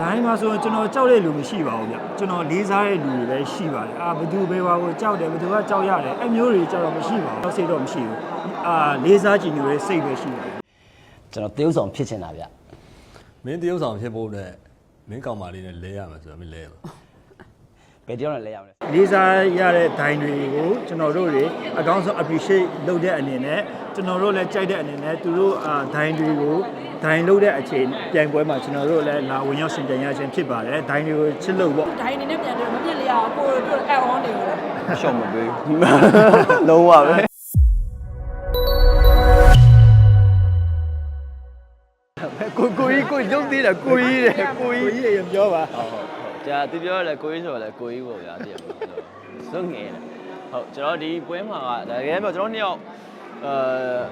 ဒိုင်းမှာဆိုရင်ကျွန်တော်ကြောက်တဲ့လူမရှိပါဘူးဗျကျွန်တော်လေးစားတဲ့လူတွေလည်းရှိပါတယ်အာဘသူပဲပါကိုကြောက်တယ်ဘသူကကြောက်ရတယ်အဲ့မျိုးတွေကြောက်တော့မရှိပါဘူးကြောက်စိတ်တော့မရှိဘူးအာလေးစားကြည့်နေတဲ့စိတ်ပဲရှိပါတယ်ကျွန်တော်တရုပ်ဆောင်ဖြစ်ချင်တာဗျမင်းတရုပ်ဆောင်ဖြစ်ဖို့အတွက်မင်းကောင်မလေးနဲ့လဲရမယ်ဆိုတော့မင်းလဲရမှာ ဘယ်တယောက်နဲ့လဲရမလဲလေးစားရတဲ့ဒိုင်းတွေကိုကျွန်တော်တို့တွေအကောင်းဆုံး appreciate လုပ်တဲ့အနေနဲ့ကျွန်တော်တို့လည်းကြိုက်တဲ့အနေနဲ့သူတို့အာဒိုင်းတွေကိုဒိုင်းလုပ်တဲ့အချိန်ပြိုင်ပွဲမှာကျွန်တော်တို့လည်းလာဝင်ရောက်ရှင်ပြိုင်ရခြင်းဖြစ်ပါတယ်ဒိုင်းတွေကိုချစ်လို့ပေါ့ဒိုင်းနေနဲ့ပြန်တယ်မပြစ်လေအောင်ကိုတို့တို့အက်အောင်းနေတယ်ရှော့မပေးဘူးလုံးဝပဲကိုကိုကြီးကိုရုပ်သေးတာကိုကြီးတယ်ကိုကြီးကိုကြီးရေပြောပါဟုတ်ဟုတ် ကြာသူပြောရလဲကိုကြီးဆိုရလဲကိုကြီးပေါ့ဗျာတည်ရမှာစွန့်ငယ်တယ်ဟုတ်ကျွန်တော်ဒီပွဲမှာကတကယ်ပြောကျွန်တော်နှစ်ယောက်အဲ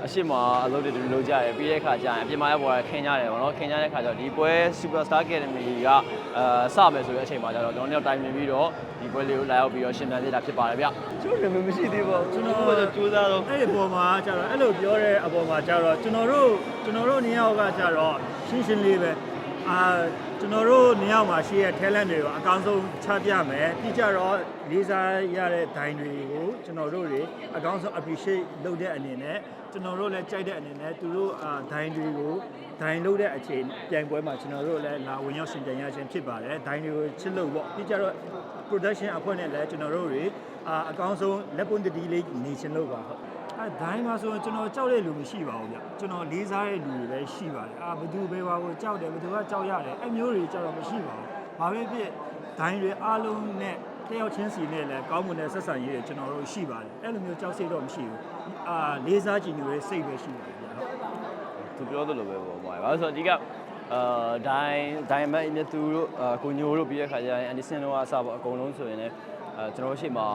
အရှိမအလုပ်တွေတူလုပ်ကြတယ်ပြီးတဲ့ခါကျရင်အပြင်မှာရပေါ်ရခင်ကြတယ်ပေါ့နော်ခင်ကြတဲ့ခါကျတော့ဒီပွဲ Superstar Academy ကအဲစမယ်ဆိုတဲ့အချိန်မှာကျတော့ကျွန်တော်တို့တိုင်ပင်ပြီးတော့ဒီပွဲလေးကိုလာရောက်ပြီးတော့ရှင်ပြန်ပြတာဖြစ်ပါတယ်ဗျကျွန်တော်လည်းမရှိသေးပါဘူးကျွန်တော်ကကြိုးစားတော့အဲ့ဒီပေါ်မှာကျတော့အဲ့လိုပြောတဲ့အပေါ်မှာကျတော့ကျွန်တော်တို့ကျွန်တော်တို့နေရာကကျတော့ရှင်းရှင်းလေးပဲ အာကျွန်တော်တို့နေရာမှာရှိတဲ့ talent တွေကိုအကောင်းဆုံးချပြမယ်ပြီးကြတော့လေးစားရတဲ့ဒိုင်းတွေကိုကျွန်တော်တို့တွေအကောင်းဆုံး appreciate လုပ်တဲ့အနေနဲ့ကျွန်တော်တို့လည်းကြိုက်တဲ့အနေနဲ့သူတို့အာဒိုင်းတွေကိုဒိုင်းလုပ်တဲ့အချိန်ပြိုင်ပွဲမှာကျွန်တော်တို့လည်းလာဝင်ရောက်ရှင်ပြိုင်ရခြင်းဖြစ်ပါတယ်ဒိုင်းတွေကိုချစ်လို့ပေါ့ပြီးကြတော့ production အဖွဲ့နဲ့လည်းကျွန်တော်တို့တွေအာအကောင်းဆုံးလက်ပွန်တတီလေးနေချင်လို့ပါဟုတ် အဲဒိုင်းမှာဆိုရင်ကျွန်တော်ကြောက်တဲ့လူမရှိပါဘူးဗျကျွန်တော်လေးစားတဲ့လူတွေလည်းရှိပါတယ်အာဘသူပဲပါကိုကြောက်တယ်ဘသူကကြောက်ရတယ်အဲ့မျိုးတွေကြောက်တော့မရှိပါဘူးဘာပဲဖြစ်ဒိုင်းတွေအားလုံးနဲ့တယောက်ချင်းစီနဲ့လည်းကောင်းမွန်တဲ့ဆက်ဆံရေးတွေကျွန်တော်တို့ရှိပါတယ်အဲ့လိုမျိုးကြောက်စိတ်တော့မရှိဘူးအာလေးစားကြည့်နေတဲ့စိတ်ပဲရှိပါတယ်ဗျဟုတ်သူပြောသလိုပဲပေါ့ဘာလို့ဆိုတော့ဒီကအာဒိုင်းဒိုင်းမတ်မြတ်သူတို့အာကိုညိုတို့ပြီးတဲ့ခါကျရင်အန်ဒီစင်တို့ကအစပေါ့အကုန်လုံးဆိုရင်လည်း အဲကျွန်တော်ရှိမှာ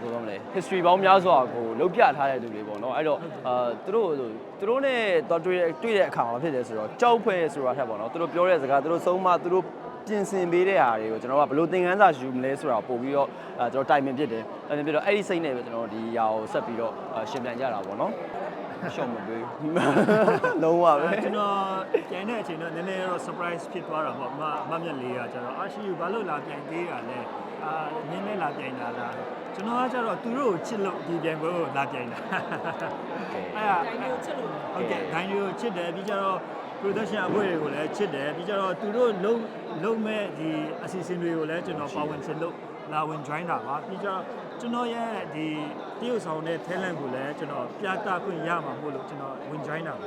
ဘယ်လိုမလဲ history ပေါင်းများစွာကိုလုတ်ပြထားတဲ့သူတွေပေါ့နော်အဲ့တော့အာသူတို့သူတို့ ਨੇ တော့တွေ့တွေ့တဲ့အခါမှာဖြစ်တယ်ဆိုတော့ကြောက်ဖွဲ့ဆိုတာထက်ပေါ့နော်သူတို့ပြောတဲ့စကားသူတို့ဆုံးမသူတို့ပြင်ဆင်ပေးတဲ့ဟာတွေကိုကျွန်တော်ကဘယ်လိုသင်ခန်းစာယူမလဲဆိုတာပို့ပြီးတော့အဲကျွန်တော်တိုင်ပင်ဖြစ်တယ်တိုင်ပင်ဖြစ်တော့အဲ့ဒီစိတ်နဲ့ပဲကျွန်တော်ဒီຢာကိုဆက်ပြီးတော့ရှင်ပြန်ကြတာပေါ့နော်ရှော့မပေးဘူးလုံးဝပဲကျွန်တော်ကျန်တဲ့အချိန်တော့နည်းနည်းတော့ surprise ဖြစ်သွားတာပေါ့မမမြက်လေးကကျတော့အာရှိယူဘာလို့လာပြန်သေးတာလဲ အာနင်းနဲ့လာပြန်တာလားကျွန်တော်ကကျတော့သူတို့ကိုချစ်လို့ဒီပြန်ပွဲကိုလာပြန်တာအဲ့ဒါဒိုင်းကိုချစ်လို့ဟုတ်ကဲ့ဒိုင်းတွေကိုချစ်တယ်ပြီးကြတော့ production အဖွဲ့တွေကိုလည်းချစ်တယ်ပြီးကြတော့သူတို့လုံးလုံးမဲ့ဒီအစီအစဉ်တွေကိုလည်းကျွန်တော်ပါဝင်ချင်လို့လာဝင် join တာပါပြီးကြတော့ကျွန်တော်ရဲ့ဒီတရုပ်ဆောင်တဲ့ talent ကိုလည်းကျွန်တော်ပြသခွင့်ရမှာမို့လို့ကျွန်တော်ဝင် join တာပါ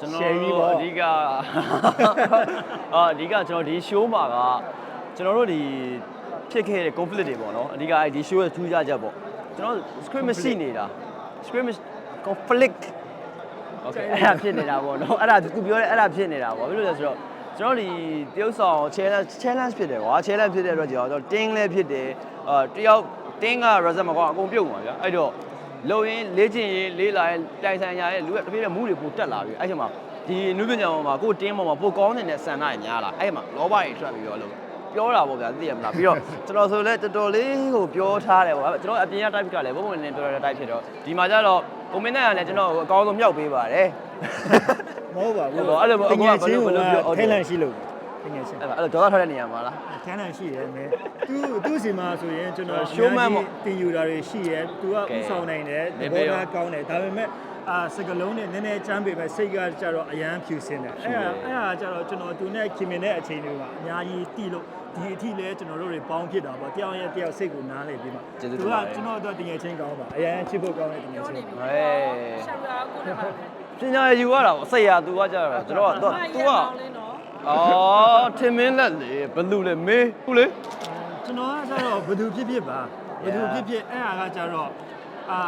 ကျွန်တော် share ပြီးပေါ့အဓိကအာအဓိကကျွန်တော်ဒီ show မှာကကျွန်တော်တို့ဒီ ဖြစ်ခဲ့တဲ့ conflict တွေပေါ့နော်အဓိကအဲ့ဒီ show ရဲ့ထူးခြားချက်ပေါ့ကျွန်တော် script မရှိနေတာ script မရှိ conflict okay အဲ့ဒါဖြစ်နေတာပေါ့နော်အဲ့ဒါသူပြောတဲ့အဲ့ဒါဖြစ်နေတာပေါ့ဘာလို့လဲဆိုတော့ကျွန်တော်ဒီတရုပ်ဆောင် challenge challenge ဖြစ်တယ်ကွာ challenge ဖြစ်တဲ့အတွက်ကျွန်တော် ting လည်းဖြစ်တယ်အာတယောက် ting က result မှာကွာအကုန်ပြုတ်မှာဗျာအဲ့တော့လုံရင်းလေးချင်ရေးလေးလာရင်တိုင်ဆိုင်ရရဲ့လူကတပြေးတဲ့မူးတွေပိုတက်လာပြီအဲ့ချိန်မှာဒီနုပညာပေါ်မှာကိုယ်တင်းပေါ်မှာပိုကောင်းနေတဲ့ဆန္ဒတွေများလာအဲ့မှာလောဘတွေထွက်ပြီးတော့လို့ ပြောတာပေါ့ဗျာသိရမလားပြီးတော့ကျွန်တော်ဆိုလဲတော်တော်လေးကိုပြောထားတယ်ပေါ့ကျွန်တော်အပြင်က type ကလည်းဘုံဘုံနဲ့ပြောတဲ့ type ဖြစ်တော့ဒီမှာကျတော့ကွန်မန့်နဲ့ကလည်းကျွန်တော်အကောင်းဆုံးမြောက်ပေးပါတယ်မဟုတ်ပါဘူးအဲ့လိုပေါ့တကယ်ချင်းဘယ်လိုပြောကထဲလန်ရှိလို့တကယ်ချင်းအဲ့ဒါအဲ့တော့ဒေါသထွက်တဲ့နေရာမှာလားထဲလန်ရှိရဲမယ်သူသူစီမှာဆိုရင်ကျွန်တော် Showman ပေါ့တင်ယူတာတွေရှိရဲသူကဥဆောင်နိုင်တယ်ကဲသဘောထားကောင်းတယ်ဒါပေမဲ့ အာစကလုံးနဲ့နည်းနည်းချမ်းပေမဲ့စိတ်ကကြတော့အရန်ဖြူစင်းတယ်အဲ့ဒါအဲ့ဒါကြတော့ကျွန်တော်သူနဲ့ခင်မင်တဲ့အချိန်တွေမှာအများကြီးတီးလို့ဒီအထိလဲကျွန်တော်တို့တွေပေါင်းဖြစ်တာပေါ့တယောက်ရဲ့တယောက်စိတ်ကိုနားလည်ပြီးမှကျေးဇူးသူတင်ကပါတယ် ကျွန်တော်တို့တကယ်ချင်းကောင်းပါအရန်ချစ်ဖို့ကောင်းတဲ့တကယ်ချင်းဟဲ့ရှာရာကိုလည်းပါပညာရယူရတာပေါ့စိတ်ရသူကကြတော့ကျွန်တော်ကတော့ तू ကလင်းနော်အော်ထင်မင်းလက်လေဘလူလေမေးဟုတ်လေကျွန်တော်ကကျတော့ဘယ်သူဖြစ်ဖြစ်ပါဘယ်သူဖြစ်ဖြစ်အဲ့ဟာကကျတော့အာ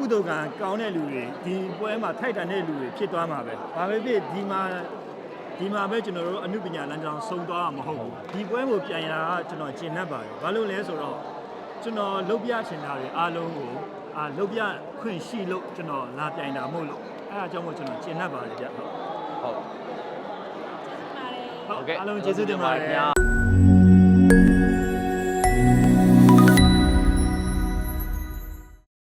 ကုသိုလ်ကံကောင်းတဲ့လူတွေဒီပွဲမှာထိုက်တန်တဲ့လူတွေဖြစ်သွားမှာပဲဘာပဲဖြစ်ဒီမှာဒီမှာပဲကျွန်တော်တို့အမှုပညာလမ်းကြောင်းစုံသွားမှာမဟုတ်ဘူးဒီပွဲကိုပြန်ရတာကကျွန်တော်ကျင့်တတ်ပါတယ်ဘာလို့လဲဆိုတော့ကျွန်တော်လုတ်ပြချင်တာတွေအားလုံးကိုအာလုတ်ပြခွင့်ရှိလို့ကျွန်တော်လာပြိုင်တာမဟုတ်လို့အဲ့ဒါကြောင့်မို့ကျွန်တော်ကျင့်တတ်ပါတယ်ဗျဟုတ်ဟုတ်ဟုတ်အားလုံးကျေးဇူးတင်ပါတယ်ခင်ဗျာ